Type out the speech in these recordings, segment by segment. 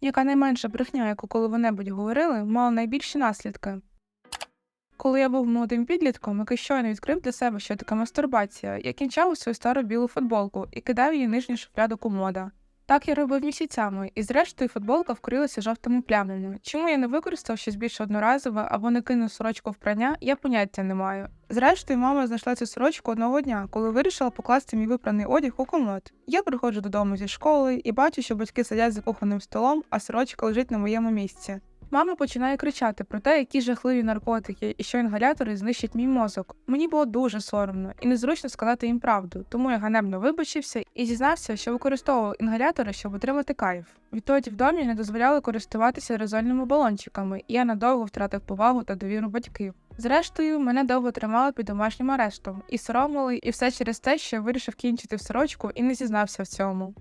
Яка найменша брехня, яку коли-небудь говорили, мала найбільші наслідки. Коли я був молодим підлітком, який щойно відкрив для себе, що таке мастурбація, я кінчав у свою стару білу футболку і кидав її нижню шуфляду комода. Так я робив місяцями, і зрештою футболка вкрилася жовтими плямами. Чому я не використав щось більш одноразове або не кинув сорочку в прання, я поняття не маю. Зрештою, мама знайшла цю сорочку одного дня, коли вирішила покласти мій випраний одяг у комод. Я приходжу додому зі школи і бачу, що батьки сидять за кухонним столом, а сорочка лежить на моєму місці. Мама починає кричати про те, які жахливі наркотики і що інгалятори знищать мій мозок. Мені було дуже соромно і незручно сказати їм правду, тому я ганебно вибачився і зізнався, що використовував інгалятори, щоб отримати кайф. Відтоді в домі не дозволяли користуватися аерозольними балончиками, і я надовго втратив повагу та довіру батьків. Зрештою, мене довго тримали під домашнім арештом і соромили, і все через те, що я вирішив кінчити в сорочку і не зізнався в цьому.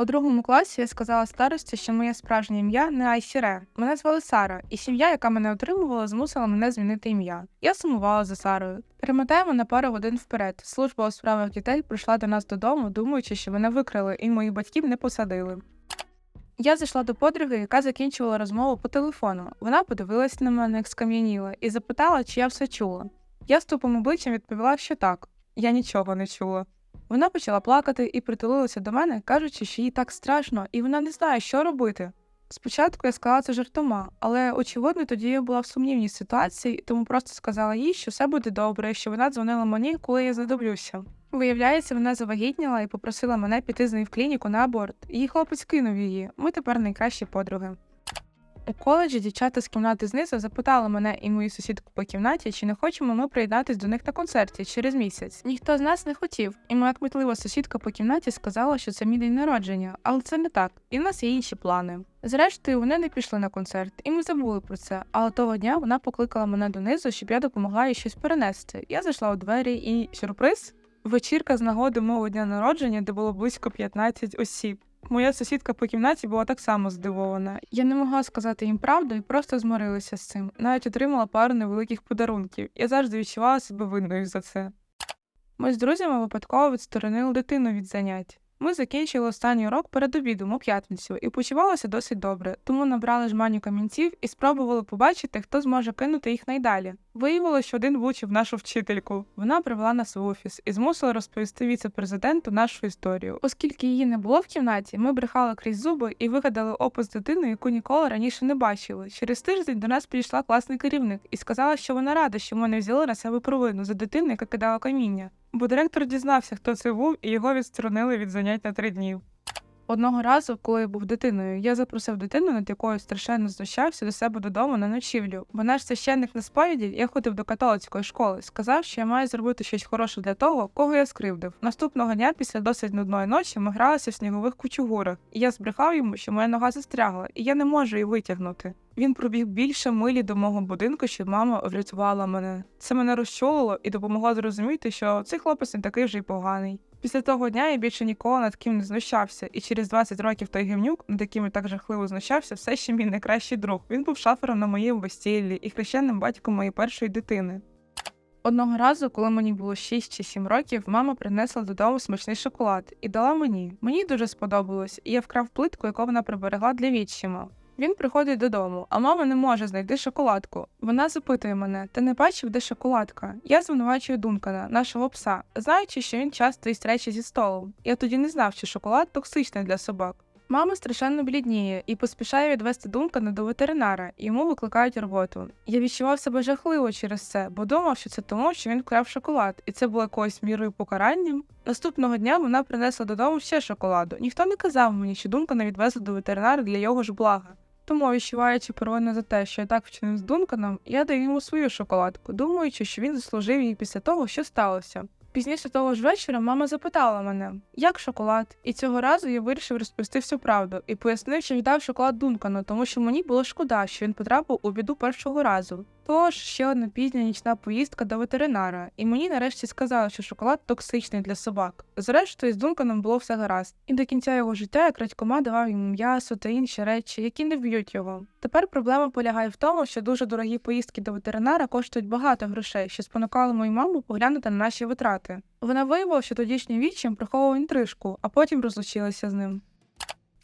У другому класі я сказала старості, що моє справжнє ім'я не Айсіре. Мене звали Сара, і сім'я, яка мене отримувала, змусила мене змінити ім'я. Я сумувала за Сарою. Перемотаємо на пару годин вперед. Служба у справах дітей прийшла до нас додому, думаючи, що мене викрили, і моїх батьків не посадили. Я зайшла до подруги, яка закінчувала розмову по телефону. Вона подивилась на мене, як скам'яніла, і запитала, чи я все чула. Я з тупим обличчям відповіла, що так. Я нічого не чула. Вона почала плакати і притулилася до мене, кажучи, що їй так страшно, і вона не знає, що робити. Спочатку я сказала це жартома, але очевидно тоді я була в сумнівній ситуації, тому просто сказала їй, що все буде добре, що вона дзвонила мені, коли я знадоблюся. Виявляється, вона завагітніла і попросила мене піти з нею в клініку на аборт. Її хлопець кинув її. Ми тепер найкращі подруги. У коледжі дівчата з кімнати знизу запитали мене і мою сусідку по кімнаті, чи не хочемо ми приєднатись до них на концерті через місяць. Ніхто з нас не хотів, і моя кмітлива сусідка по кімнаті сказала, що це мій день народження, але це не так, і в нас є інші плани. Зрештою, вони не пішли на концерт, і ми забули про це. Але того дня вона покликала мене донизу, щоб я допомогла їй щось перенести. Я зайшла у двері і сюрприз. Вечірка з нагоди мого дня народження, де було близько 15 осіб. Моя сусідка по кімнаті була так само здивована. Я не могла сказати їм правду і просто змирилася з цим. Навіть отримала пару невеликих подарунків. Я завжди відчувала себе винною за це. Ми з друзями випадково відсторонили дитину від занять. Ми закінчили останній урок перед обідом у п'ятницю і почувалося досить добре, тому набрали жманю камінців і спробували побачити, хто зможе кинути їх найдалі. Виявилося, що один влучив нашу вчительку. Вона привела нас в офіс і змусила розповісти віце-президенту нашу історію. Оскільки її не було в кімнаті, ми брехали крізь зуби і вигадали опис дитини, яку ніколи раніше не бачили. Через тиждень до нас підійшла класний керівник і сказала, що вона рада, що ми не взяли на себе провину за дитину, яка кидала каміння. Бо директор дізнався, хто це був, і його відсторонили від занять на три дні. Одного разу, коли я був дитиною, я запросив дитину, над якою страшенно знущався до себе додому на ночівлю. Бо наш священник на сповіді, я ходив до католицької школи, сказав, що я маю зробити щось хороше для того, кого я скривдив. Наступного дня, після досить нудної ночі, ми гралися в снігових кучугурах, і я збрехав йому, що моя нога застрягла, і я не можу її витягнути. Він пробіг більше милі до мого будинку, щоб мама врятувала мене. Це мене розчулило і допомогло зрозуміти, що цей хлопець не такий вже й поганий. Після того дня я більше ніколи над ким не знущався, і через 20 років той гівнюк, над яким я так жахливо знущався, все ще мій найкращий друг. Він був шафером на моєму весіллі і хрещенним батьком моєї першої дитини. Одного разу, коли мені було 6 чи 7 років, мама принесла додому смачний шоколад і дала мені. Мені дуже сподобалось, і я вкрав плитку, яку вона приберегла для відчима. Він приходить додому, а мама не може знайти шоколадку. Вона запитує мене: ти не бачив, де шоколадка? Я звинувачую Дункана, нашого пса, знаючи, що він часто їсть речі зі столу. Я тоді не знав, що шоколад токсичний для собак. Мама страшенно блідніє і поспішає відвести Дункана до ветеринара, йому викликають роботу. Я відчував себе жахливо через це, бо думав, що це тому, що він вкрав шоколад, і це було якоюсь мірою покаранням. Наступного дня вона принесла додому ще шоколаду. Ніхто не казав мені, що Дункана відвезли до ветеринара для його ж блага. Тому, відчуваючи провину за те, що я так вчинив з Дунканом, я даю йому свою шоколадку, думаючи, що він заслужив її після того, що сталося. Пізніше того ж вечора мама запитала мене, як шоколад, і цього разу я вирішив розповісти всю правду і пояснив, що віддав шоколад Дункану, тому що мені було шкода, що він потрапив у біду першого разу. Тож ще одна пізня нічна поїздка до ветеринара, і мені нарешті сказали, що шоколад токсичний для собак. Зрештою, з Дунканом було все гаразд, і до кінця його життя я крадькома давав йому м'ясо та інші речі, які не б'ють його. Тепер проблема полягає в тому, що дуже дорогі поїздки до ветеринара коштують багато грошей, що спонукало мою маму поглянути на наші витрати. Вона виявила, що тодішній відчим приховував інтрижку, а потім розлучилася з ним.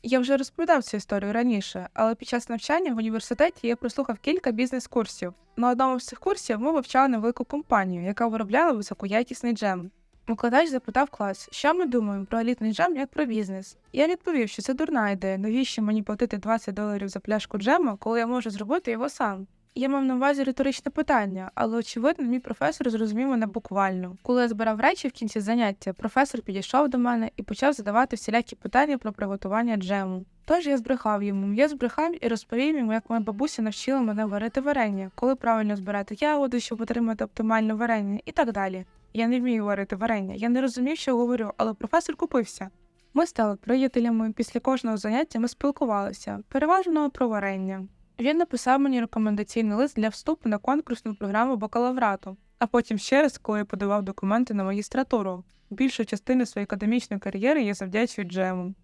Я вже розповідав цю історію раніше, але під час навчання в університеті я прослухав кілька бізнес-курсів. На одному з цих курсів ми вивчали невелику компанію, яка виробляла високоякісний джем. Викладач запитав клас, що ми думаємо про елітний джем як про бізнес. Я відповів, що це дурна ідея, навіщо мені платити 20 доларів за пляшку джему, коли я можу зробити його сам. Я мав на увазі риторичне питання, але очевидно, мій професор зрозумів мене буквально. Коли я збирав речі в кінці заняття, професор підійшов до мене і почав задавати всілякі питання про приготування джему. Тож я збрехав йому. Я збрехав і розповів йому, як моя бабуся навчила мене варити варення, коли правильно збирати ягоди, щоб отримати оптимальне варення, і так далі. Я не вмію варити варення, я не розумів, що говорю, але професор купився. Ми стали приятелями. Після кожного заняття ми спілкувалися, переважно про варення. Він написав мені рекомендаційний лист для вступу на конкурсну програму бакалаврату, а потім ще раз, коли я подавав документи на магістратуру. Більшу частину своєї академічної кар'єри я завдячую Джему.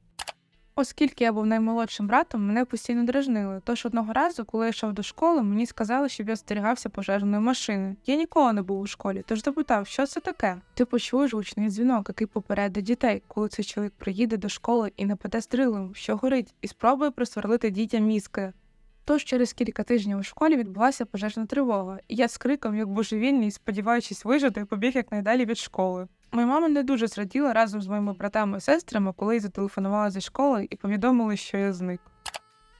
Оскільки я був наймолодшим братом, мене постійно дражнили. Тож одного разу, коли я йшов до школи, мені сказали, щоб я стерігався пожежної машини. Я ніколи не був у школі, тож запитав, що це таке. Ти почуєш гучний дзвінок, який попередить дітей, коли цей чоловік приїде до школи і нападе стрілом, що горить, і спробує присверлити дітям мізки. Тож через кілька тижнів у школі відбулася пожежна тривога, і я з криком, як божевільний, сподіваючись вижити, побіг якнайдалі від школи. Моя мама не дуже зраділа разом з моїми братами і сестрами, коли я зателефонувала зі школи і повідомили, що я зник.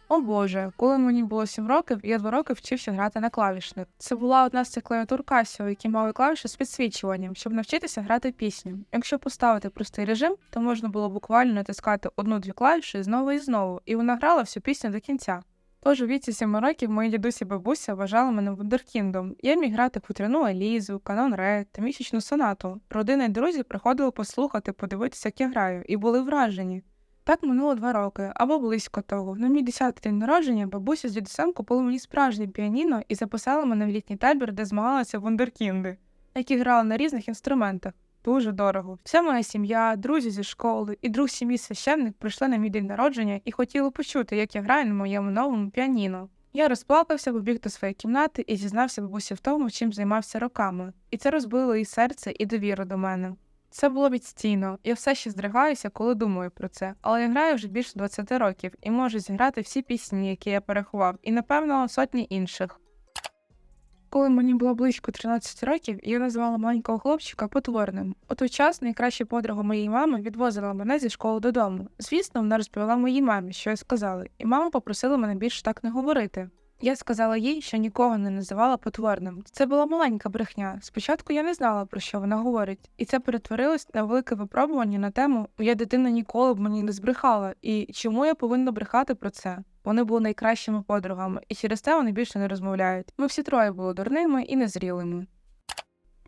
О Боже, коли мені було сім років, я два роки вчився грати на клавішних. Це була одна з цих клавіатур Casio, які мали клавіші з підсвічуванням, щоб навчитися грати пісню. Якщо поставити простий режим, то можна було буквально натискати одну-дві клавіші знову і знову, і вона грала всю пісню до кінця. Тож у віці семи років мої дідусі бабуся вважали мене вундеркіндом. Я міг грати футряну Елізу, канон Ре та місячну сонату. Родина і друзі приходили послухати, подивитися, як я граю, і були вражені. Так минуло два роки або близько того. На мій 10-й день народження бабуся з дідусем купили мені справжнє піаніно і записали мене в літній табір, де змагалися вундеркінди, які грали на різних інструментах. Дуже дорого. Вся моя сім'я, друзі зі школи і друг сім'ї священник прийшли на мій день народження і хотіли почути, як я граю на моєму новому піаніно. Я розплакався, побіг до своєї кімнати і зізнався бабусі в тому, чим займався роками. І це розбило її серце і довіру до мене. Це було відстійно. Я все ще здригаюся, коли думаю про це, але я граю вже більше 20 років і можу зіграти всі пісні, які я переховав, і напевно сотні інших. Коли мені було близько 13 років, я назвала маленького хлопчика потворним. У той час найкраща подруга моєї мами відвозила мене зі школи додому. Звісно, вона розповіла моїй мамі, що я сказала, і мама попросила мене більше так не говорити. Я сказала їй, що нікого не називала потворним. Це була маленька брехня. Спочатку я не знала, про що вона говорить, і це перетворилось на велике випробування на тему Я дитина ніколи б мені не збрехала, і чому я повинна брехати про це? Вони були найкращими подругами, і через те вони більше не розмовляють. Ми всі троє були дурними і незрілими.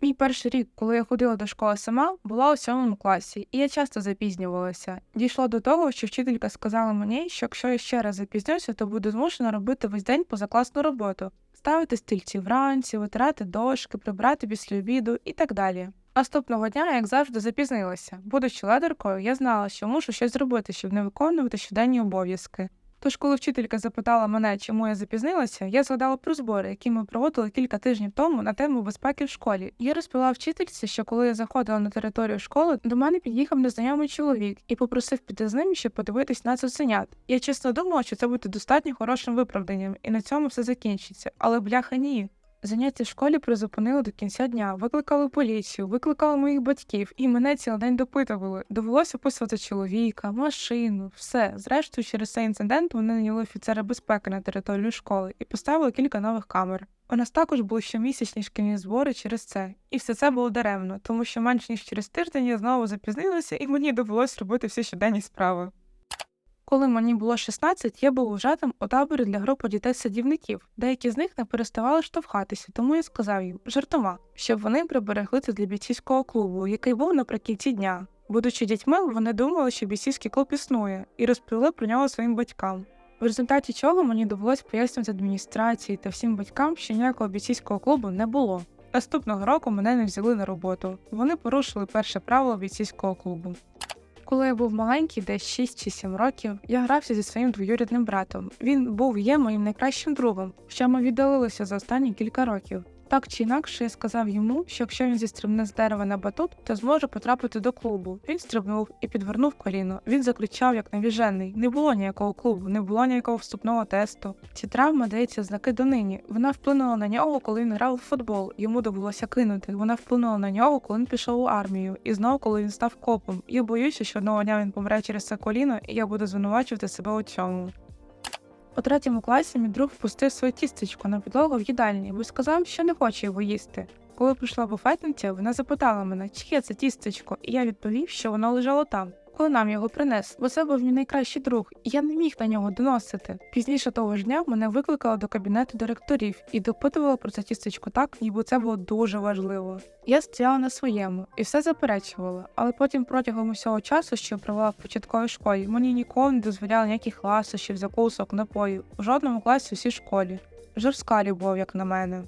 Мій перший рік, коли я ходила до школи сама, була у сьомому класі, і я часто запізнювалася. Дійшло до того, що вчителька сказала мені, що якщо я ще раз запізнюся, то буду змушена робити весь день позакласну роботу, ставити стільці вранці, витирати дошки, прибрати після обіду і так далі. Наступного дня, як завжди, запізнилася. Будучи ледеркою, я знала, що мушу щось зробити, щоб не виконувати щоденні обов'язки. Тож, коли вчителька запитала мене, чому я запізнилася, я згадала про збори, які ми проводили кілька тижнів тому на тему безпеки в школі. Я розповіла вчительці, що коли я заходила на територію школи, до мене під'їхав незнайомий чоловік і попросив піти з ним, щоб подивитись на цуценят. Я чесно думала, що це буде достатньо хорошим виправданням, і на цьому все закінчиться. Але бляха ні. Заняття в школі призупинили до кінця дня, викликали поліцію, викликали моїх батьків, і мене цілий день допитували. Довелося описувати чоловіка, машину, все. Зрештою, через цей інцидент вони наняли офіцера безпеки на територію школи і поставили кілька нових камер. У нас також були щомісячні шкільні збори через це, і все це було даремно, тому що менш ніж через тиждень я знову запізнилася, і мені довелося робити всі щоденні справи. Коли мені було 16, я був вважатим у таборі для групи дітей-садівників. Деякі з них не переставали штовхатися, тому я сказав їм жартома, щоб вони приберегли це для бійцівського клубу, який був наприкінці дня. Будучи дітьми, вони думали, що бійцівський клуб існує, і розповіли про нього своїм батькам. В результаті чого мені довелось пояснювати адміністрації та всім батькам, що ніякого бійцівського клубу не було. Наступного року мене не взяли на роботу. Вони порушили перше правило бійцівського клубу. Коли я був маленький, десь 6 чи 7 років, я грався зі своїм двоюрідним братом. Він був є моїм найкращим другом, що ми віддалилися за останні кілька років. Так чи інакше, я сказав йому, що якщо він зістрибне з дерева на батут, то зможе потрапити до клубу. Він стрибнув і підвернув коліно. Він закричав, як навіжений. Не було ніякого клубу, не було ніякого вступного тесту. Ці травма дається знаки донині. Вона вплинула на нього, коли він грав у футбол. Йому довелося кинути. Вона вплинула на нього, коли він пішов у армію, і знову, коли він став копом. Я боюся, що одного дня він помре через це коліно, і я буду звинувачувати себе у цьому. У третьому класі мій друг впустив своє тістечко на підлогу в їдальні, бо сказав, що не хоче його їсти. Коли прийшла буфетниця, вона запитала мене, чиє це тістечко, і я відповів, що воно лежало там. Коли нам його принес, бо це був мій найкращий друг, і я не міг на нього доносити. Пізніше того ж дня мене викликали до кабінету директорів і допитували про тістечко так, ніби це було дуже важливо. Я стояла на своєму і все заперечувала, але потім протягом усього часу, що провела в початковій школі, мені ніколи не дозволяли ніяких ласощів, закусок, напоїв у жодному класі у всій школі. Жорстка любов, як на мене.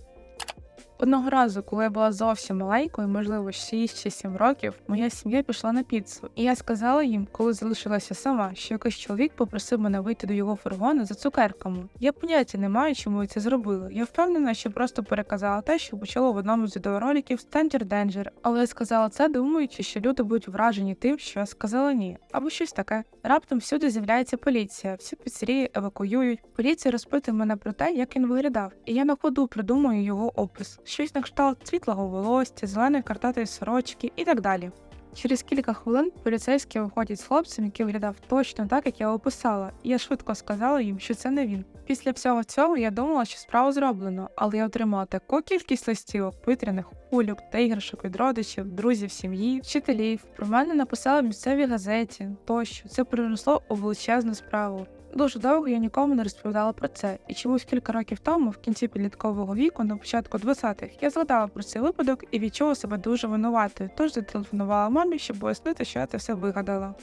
Одного разу, коли я була зовсім маленькою, можливо, 6 чи 7 років, моя сім'я пішла на піцу, і я сказала їм, коли залишилася сама, що якийсь чоловік попросив мене вийти до його фургону за цукерками. Я поняття не маю, чому я це зробила. Я впевнена, що просто переказала те, що почало в одному з відеороликів Stranger Danger, але я сказала це, думаючи, що люди будуть вражені тим, що я сказала ні, або щось таке. Раптом всюди з'являється поліція, всі піцерії евакуюють. Поліція розпитує мене про те, як він виглядав, і я на ходу придумую його опис. Щось на кшталт світлого волосся, зеленої картатої сорочки і так далі. Через кілька хвилин поліцейські виходять з хлопцем, який виглядав точно так, як я описала, і я швидко сказала їм, що це не він. Після всього цього я думала, що справу зроблено, але я отримала таку кількість листівок, повітряних кульок та іграшок від родичів, друзів, сім'ї, вчителів. Про мене написали в місцевій газеті тощо. Це переросло у величезну справу. Дуже довго я нікому не розповідала про це, і чомусь кілька років тому, в кінці підліткового віку, на початку 20-х, я згадала про цей випадок і відчула себе дуже винуватою, тож зателефонувала мамі, щоб пояснити, що я це все вигадала.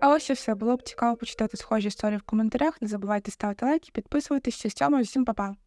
А ось і все було б цікаво почитати схожі історії в коментарях. Не забувайте ставити лайки, підписуватись. Цьому всім па-па!